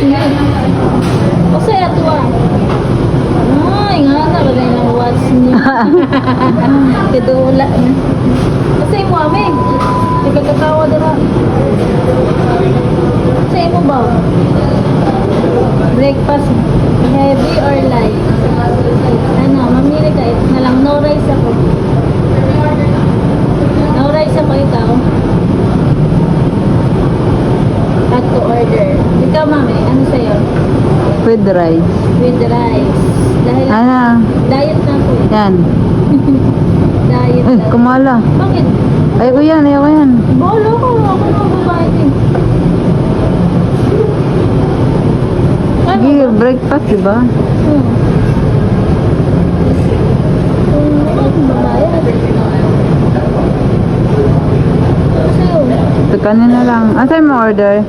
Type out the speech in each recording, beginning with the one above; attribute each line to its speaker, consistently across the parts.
Speaker 1: O sa ato ah. Ay, nga na ba na watch niya. Tidula na. Kasi mo ame. Nagkakatawa dira. Sa mo ba? Breakfast heavy or light? Ano, mamili ka na no rice ako.
Speaker 2: With rice.
Speaker 1: With rice. Dahil
Speaker 2: Ano?
Speaker 1: diet na eh.
Speaker 2: Yan.
Speaker 1: Diet Ay, na.
Speaker 2: kumala.
Speaker 1: Bakit?
Speaker 2: Ayoko yan, ayoko yan.
Speaker 1: Bolo ko. Ako na babae din. Ano Sige,
Speaker 2: breakfast, di ba? Hmm. Ito kanina lang. Ano tayo mo order?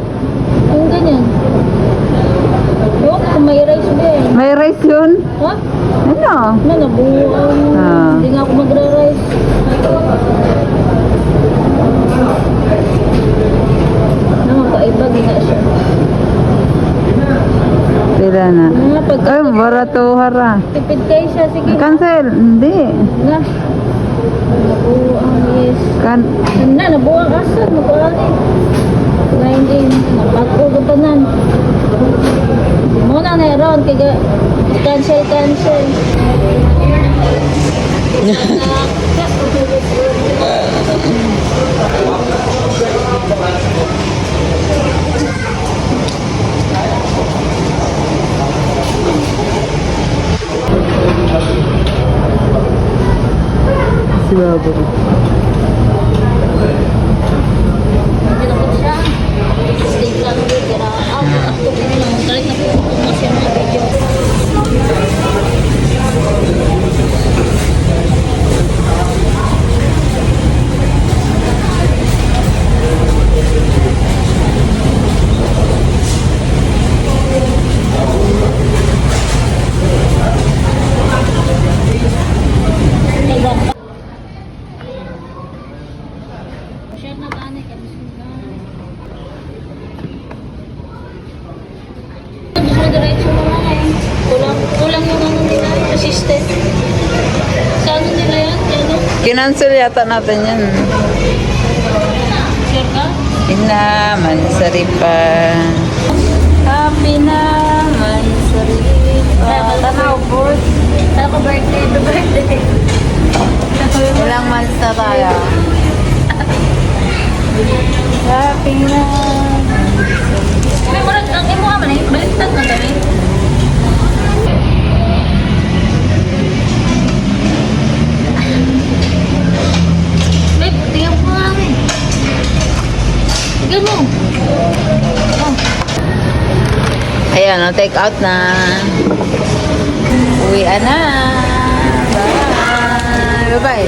Speaker 1: Yung ganyan. Kung may rice ba eh.
Speaker 2: May rice yun?
Speaker 1: Ha?
Speaker 2: Ano?
Speaker 1: Ano, nabuo. Ah. Hindi nga ako magra-rice. Naman pa, iba, di nga siya.
Speaker 2: Sila na.
Speaker 1: Ah, pag Ay, barato
Speaker 2: hara.
Speaker 1: tipid kayo siya, sige.
Speaker 2: Cancel. Hindi.
Speaker 1: Na. Nabuo ang yes.
Speaker 2: Kan
Speaker 1: Na, nabuo ang asad. Nabuo ang eh. Napako ka pa na ron, kaya cancel, cancel.
Speaker 2: si
Speaker 1: nila, assistant. Sa ano nila yan? Ano?
Speaker 2: Kinancel yata natin yan.
Speaker 1: Share ka?
Speaker 2: Inaman, saripa. Happy naman, saripa. Tanaw, board.
Speaker 1: Sa ako birthday, the birthday. Ilang months na tayo?
Speaker 2: Happy naman.
Speaker 1: Tingnan mo. Oh.
Speaker 2: Ayan, no, take out na. Uwi na. Bye. Bye-bye.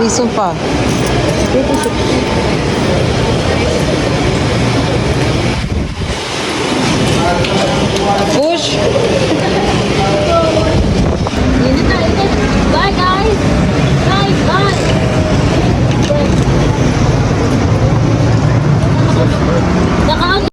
Speaker 2: Piso pa.